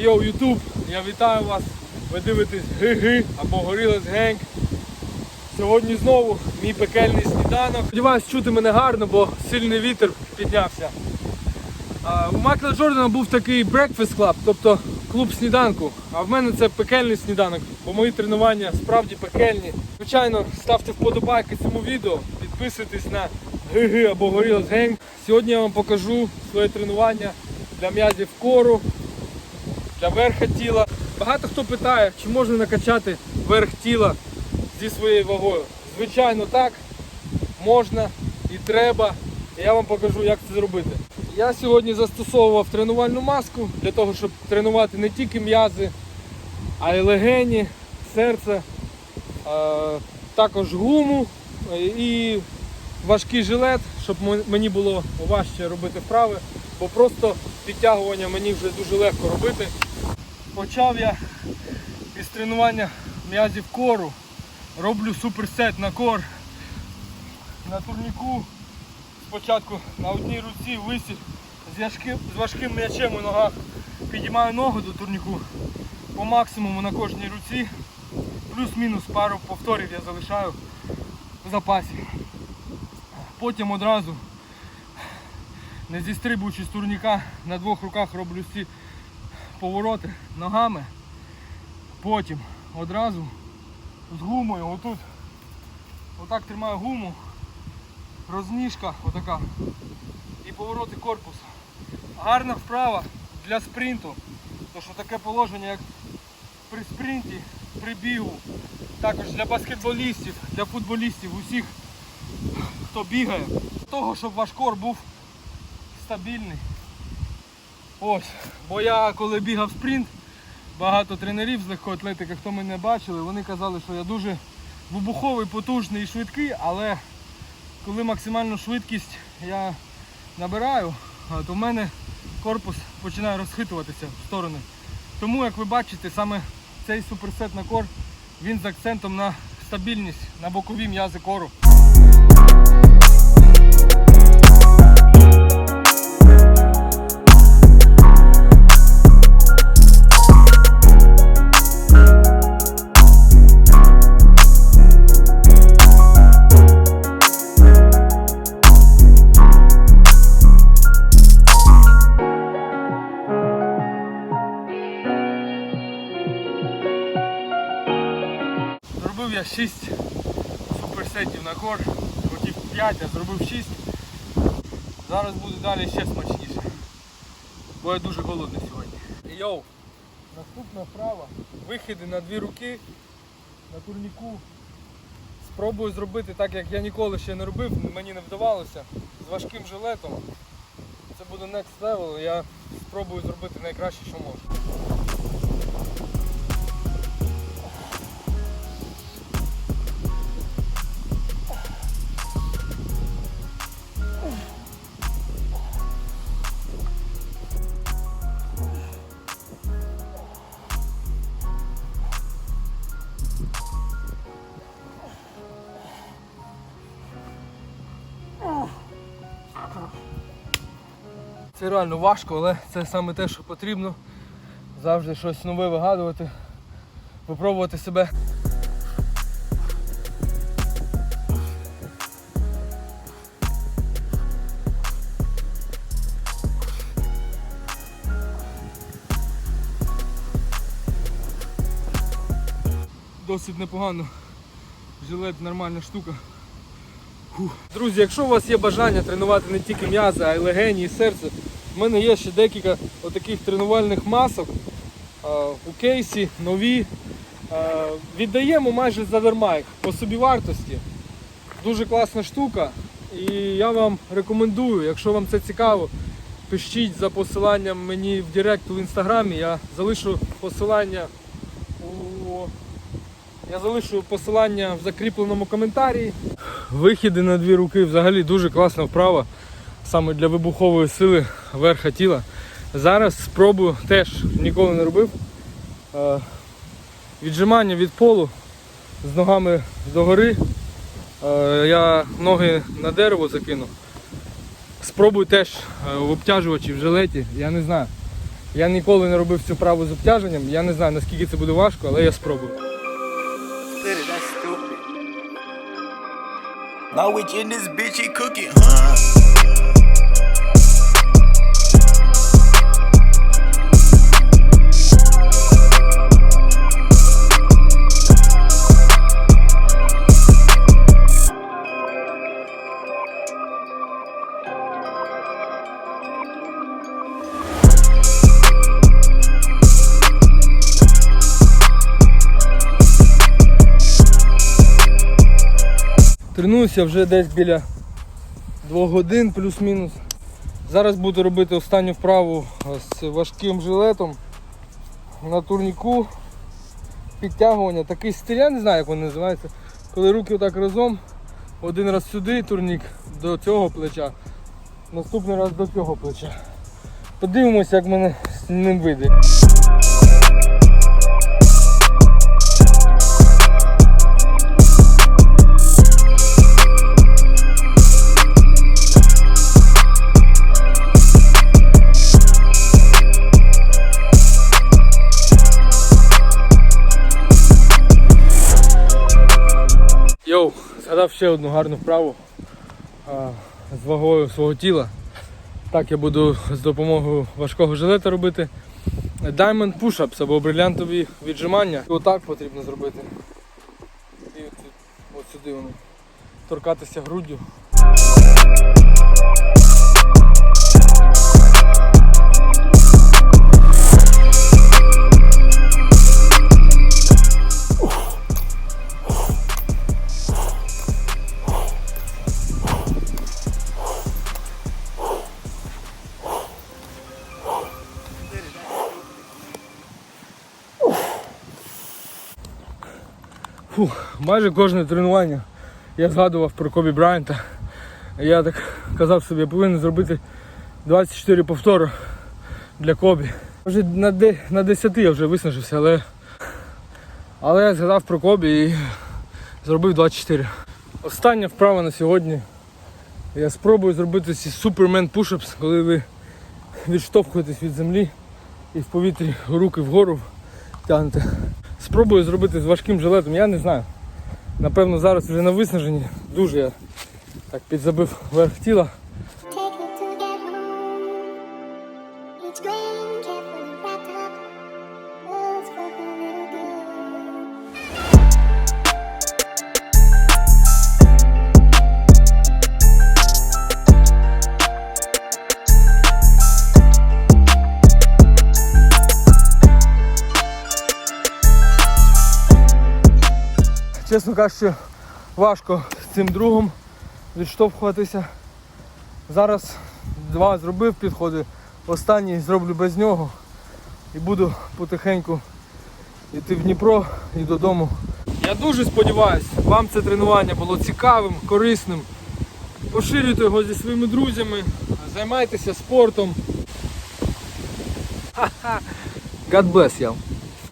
Йоу, Ютуб, я вітаю вас. Ви дивитесь Ги-Ги або Горілес Генг. Сьогодні знову мій пекельний сніданок. Сподіваюсь, чути мене гарно, бо сильний вітер піднявся. А, у Майкла Джордана був такий Breakfast Club, тобто клуб сніданку. А в мене це пекельний сніданок, бо мої тренування справді пекельні. Звичайно, ставте вподобайки цьому відео, підписуйтесь на Ги-Ги або Горілес Генг. Сьогодні я вам покажу своє тренування для м'язів кору, для верха тіла. Багато хто питає, чи можна накачати верх тіла зі своєю вагою. Звичайно, так, можна і треба. Я вам покажу, як це зробити. Я сьогодні застосовував тренувальну маску для того, щоб тренувати не тільки м'язи, а й легені, серце, також гуму і важкий жилет, щоб мені було важче робити вправи, бо просто підтягування мені вже дуже легко робити. Почав я із тренування м'язів кору. Роблю суперсет на кор. На турніку спочатку на одній руці висіль з, важким, м'ячем у ногах. Підіймаю ногу до турніку по максимуму на кожній руці. Плюс-мінус пару повторів я залишаю в запасі. Потім одразу, не зістрибуючи з турніка, на двох руках роблю ці повороти ногами. Потім одразу з гумою отут. Отак тримаю гуму. Розніжка отака. І повороти корпусу. Гарна вправа для спринту. Тому що таке положення, як при спринті, при бігу. Також для баскетболістів, для футболістів, усіх, хто бігає. Для того, щоб ваш кор був стабільний. Ось. Бо я коли бігав спринт, багато тренерів з легкої атлетики, хто мене бачили, вони казали, що я дуже вибуховий, потужний і швидкий, але коли максимальну швидкість я набираю, то в мене корпус починає розхитуватися в сторони. Тому, як ви бачите, саме цей суперсет на кор, він з акцентом на стабільність, на бокові м'язи кору. Суперсетів на кор, хотів 5, а зробив 6. Зараз буде далі ще смачніше. Бо я дуже голодний сьогодні. Йоу! Наступна вправа. Вихіди на дві руки на турніку. Спробую зробити так, як я ніколи ще не робив, мені не вдавалося. З важким жилетом. Це буде next level, я спробую зробити найкраще, що можу. Це реально важко, але це саме те, що потрібно. Завжди щось нове вигадувати, випробувати себе. Досить непогано. Жилет нормальна штука. Фух. Друзі, якщо у вас є бажання тренувати не тільки м'язи, а й легені і серце, в мене є ще декілька отаких тренувальних масок у кейсі, нові. Віддаємо майже задарма їх по собівартості. Дуже класна штука. І я вам рекомендую, якщо вам це цікаво, пишіть за посиланням мені в Директ у інстаграмі. Я залишу посилання у я залишу посилання в закріпленому коментарі. Вихіди на дві руки взагалі дуже класна вправа саме для вибухової сили верха тіла. Зараз спробую теж ніколи не робив. Е, Віджимання від полу з ногами догори. Е, Я ноги на дерево закину. Спробую теж е, в обтяжувачі в жилеті, я не знаю. Я ніколи не робив цю вправу з обтяженням. Я не знаю наскільки це буде важко, але я спробую. Stupid. My weekend this bitch he cooking, huh? Тренуюся вже десь біля 2 годин плюс-мінус. Зараз буду робити останню вправу з важким жилетом на турніку. Підтягування, такий стиль, я не знаю, як він називається. Коли руки отак разом, один раз сюди турнік до цього плеча, наступний раз до цього плеча. Подивимося, як мене з ним вийде. Ще одну гарну вправу з вагою свого тіла. Так я буду з допомогою важкого жилета робити. Diamond push-ups або брилянтові віджимання. Отак потрібно зробити. І от, от сюди вони. Торкатися груддю. Фух, майже кожне тренування я згадував про Кобі Брайанта. Я так казав собі, я повинен зробити 24 повтори для Кобі. Вже на, де, на 10 я вже виснажився, але, але я згадав про Кобі і зробив 24. Остання вправа на сьогодні. Я спробую зробити ці Superman Push-Ups, коли ви відштовхуєтесь від землі і в повітрі руки вгору тягнете. Спробую зробити з важким жилетом, я не знаю. Напевно, зараз вже на виснаженні. Дуже я так підзабив верх тіла. Take me to get Чесно кажучи, важко з цим другом відштовхуватися. Зараз два зробив підходи, останній зроблю без нього і буду потихеньку йти в Дніпро і додому. Я дуже сподіваюся, вам це тренування було цікавим, корисним. Поширюйте його зі своїми друзями, займайтеся спортом. God bless you.